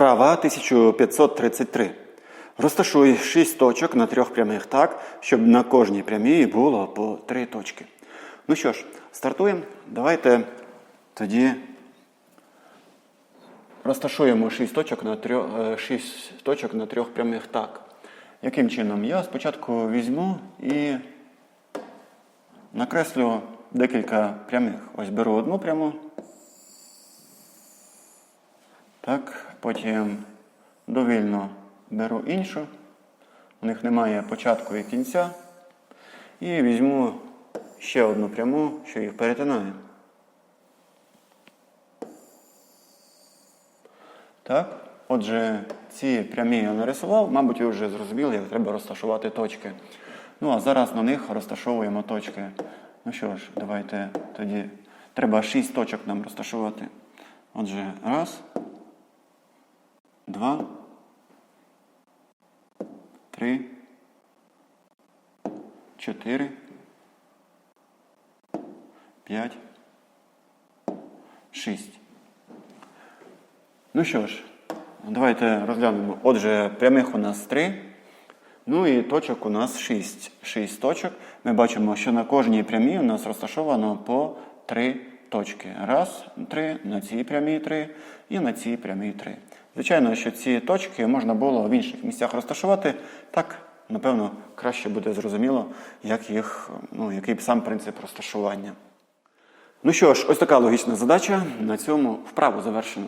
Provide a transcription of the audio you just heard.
Вправа 1533. Розташуй 6 точок на трьох прямих так, щоб на кожній прямій було по 3 точки. Ну що ж, стартуємо. Давайте тоді розташуємо 6 точок на трьох, 6 точок на трьох прямих так. Яким чином? Я спочатку візьму і накреслю декілька прямих. Ось беру одну пряму. Так, потім довільно беру іншу. У них немає початку і кінця. І візьму ще одну пряму, що їх перетинає. Так, отже, ці прямі я нарисував, мабуть, ви вже зрозуміли, як треба розташувати точки. Ну, а зараз на них розташовуємо точки. Ну що ж, давайте тоді. Треба 6 точок нам розташувати. Отже, раз, два, три, чотири, п'ять, шість. Ну що ж, давайте розглянемо. Отже, прямих у нас 3. Ну і точок у нас 6. 6 точок. Ми бачимо, що на кожній прямій у нас розташовано по 3 точки. Раз, 3, на цій прямій 3 і на цій прямій 3. Звичайно, що ці точки можна було в інших місцях розташувати. Так, напевно, краще буде зрозуміло, як їх, ну, який сам принцип розташування. Ну що ж, ось така логічна задача. На цьому вправу завершено.